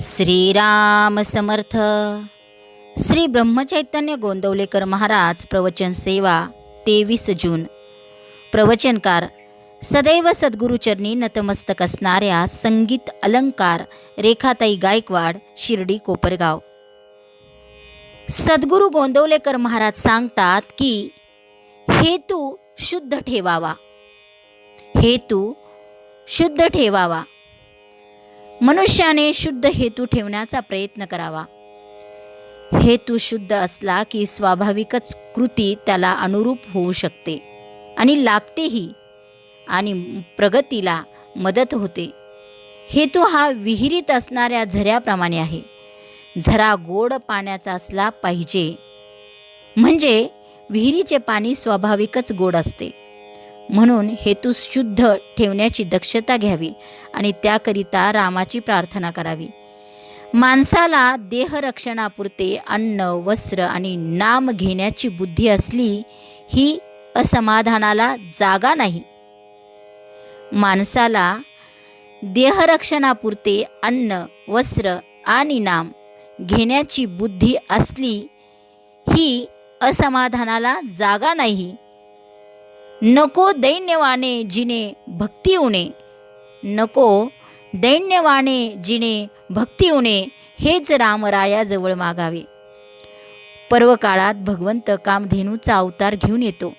श्रीराम समर्थ. श्री ब्रह्मचैतन्य गोंदवलेकर महाराज प्रवचन सेवा तेवीस जून. प्रवचनकार सदैव सद्गुरुचरणी नतमस्तक असणाऱ्या संगीत अलंकार रेखाताई गायकवाड शिर्डी कोपरगाव. सद्गुरू गोंदवलेकर महाराज सांगतात की हेतू शुद्ध ठेवावा. हेतू शुद्ध ठेवावा. मनुष्याने शुद्ध हेतू ठेवण्याचा प्रयत्न करावा. हेतू शुद्ध असला की स्वाभाविकच कृती त्याला अनुरूप होऊ शकते आणि लागतेही आणि प्रगतीला मदत होते. हेतू हा विहिरीत असणाऱ्या झऱ्याप्रमाणे आहे. झरा गोड पाण्याचा असला पाहिजे. म्हणजे विहिरीचे पाणी स्वाभाविकच गोड असते. म्हणून हेतू शुद्ध ठेवण्याची दक्षता घ्यावी आणि त्याकरिता रामाची प्रार्थना करावी. माणसाला देहरक्षणापुरते अन्न वस्त्र आणि नाम घेण्याची बुद्धी असली ही असमाधानाला जागा नाही. माणसाला देहरक्षणापुरते अन्न वस्त्र आणि नाम घेण्याची बुद्धी असली ही असमाधानाला जागा नाही. नको दैन्यवाने जिने भक्ती उणे. नको दैन्यवाने जिने भक्ती उणे हेच रामरायाजवळ मागावे. पर्वकाळात भगवंत कामधेनूचा अवतार घेऊन येतो.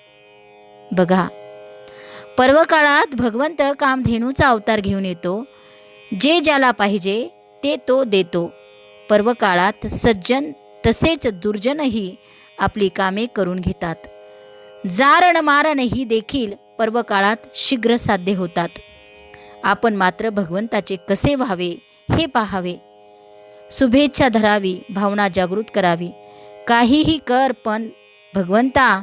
बघा पर्वकाळात भगवंत कामधेनूचा अवतार घेऊन येतो. जे ज्याला पाहिजे ते तो देतो. पर्वकाळात सज्जन तसेच दुर्जनही आपली कामे करून घेतात. जारण मारण ही देखील पर्वकाळात शीघ्र साध्य होतात. आपण मात्र भगवंताचे कसे व्हावे हे पाहावे. शुभेच्छा धरावी भावना जागृत करावी. काहीही कर पण भगवंता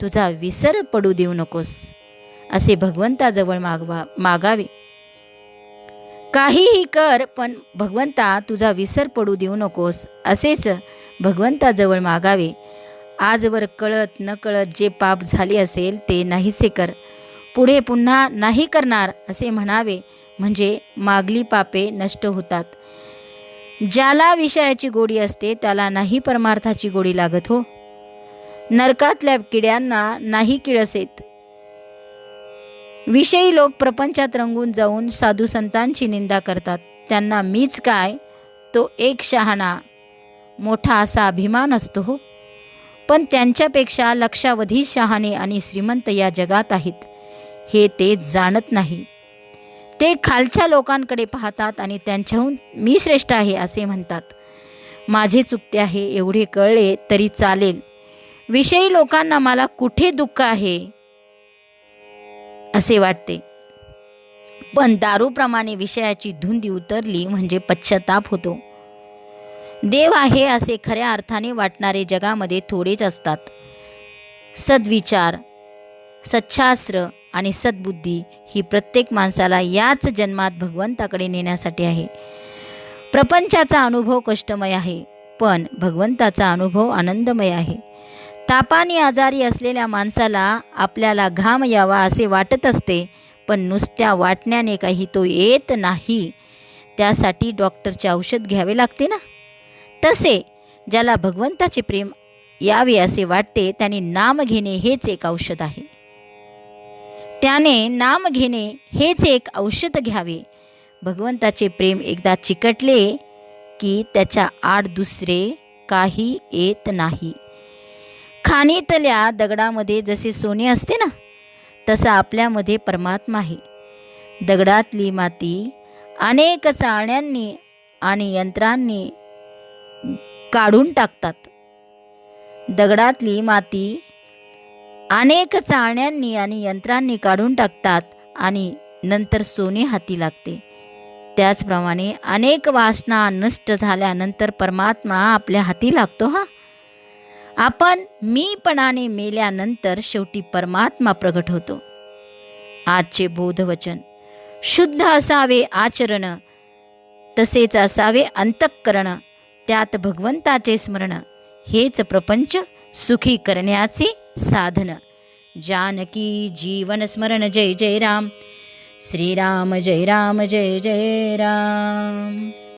तुझा विसर पडू देऊ नकोस. असे भगवंताजवळ मागवा मागावे. काहीही कर पण भगवंता तुझा विसर पडू देऊ नकोस असेच भगवंताजवळ मागावे. आजवर कळत न कळत जे पाप झाले असेल ते नाहीसे कर. पुढे पुन्हा नाही करणार असे म्हणावे म्हणजे मागली पापे नष्ट होतात. ज्याला विषयाची गोडी असते त्याला नाही परमार्थाची गोडी लागत हो. नरकातल्या किड्यांना नाही किळसेत. विषयी लोक प्रपंचात रंगून जाऊन साधू संतांची निंदा करतात. त्यांना मीच काय? तो एक शहाणा मोठा असा अभिमान असतो हो. पण त्यांच्यापेक्षा लक्षावधी शहाणे आणि श्रीमंत या जगात आहेत. हे ते जाणत नाही. ते खालच्या लोकांकडे पाहतात आणि त्यांच्याहून मी श्रेष्ठ आहे असे म्हणतात. माझे चुकते आहे एवढे कळले तरी चालेल. विषयी लोकांना मला कुठे दुःख आहे? असे वाटते. पण दारूप्रमाणे विषयाची धुंदी उतरली म्हणजे पश्चाताप होतो. देव आहे असे खऱ्या अर्थाने वाटणारे जगामध्ये थोडेच असतात. सद्विचार सच्छास्त्र आणि सद्बुद्धी ही प्रत्येक माणसाला याच जन्मात भगवंताकडे नेण्यासाठी आहे. प्रपंचाचा अनुभव कष्टमय आहे पण भगवंताचा अनुभव आनंदमय आहे. तापाने आजारी असलेल्या माणसाला आपल्याला घाम यावा असे वाटत असते पण नुसत्या वाटण्याने काही तो येत नाही. त्यासाठी डॉक्टरचे औषध घ्यावे लागते ना? तसे ज्याला भगवंताचे प्रेम यावे असे वाटते त्याने नाम घेणे हेच एक औषध आहे. त्याने नाम घेणे हेच एक औषध घ्यावे. भगवंताचे प्रेम एकदा चिकटले की त्याच्या आड दुसरे काही येत नाही. खाणीतल्या दगडामध्ये जसे सोने असते ना तसं आपल्यामध्ये परमात्मा आहे. दगडातली माती अनेक चाळण्यांनी आणि यंत्रांनी काढून टाकतात. दगडातली माती अनेक चाळण्यांनी आणि यंत्रांनी काढून टाकतात आणि नंतर सोने हाती लागते. त्याचप्रमाणे अनेक वासना नष्ट झाल्यानंतर परमात्मा आपल्या हाती लागतो हा. आपण मीपणाने मेल्यानंतर शेवटी परमात्मा प्रगट होतो. आजचे बोधवचन शुद्ध असावे आचरण तसेच असावे अंतःकरण त्यात भगवंताचे स्मरण हेच प्रपंच सुखी करण्याचे साधन. जानकी जीवन स्मरण जय जय राम. श्रीराम जय राम जय जय राम.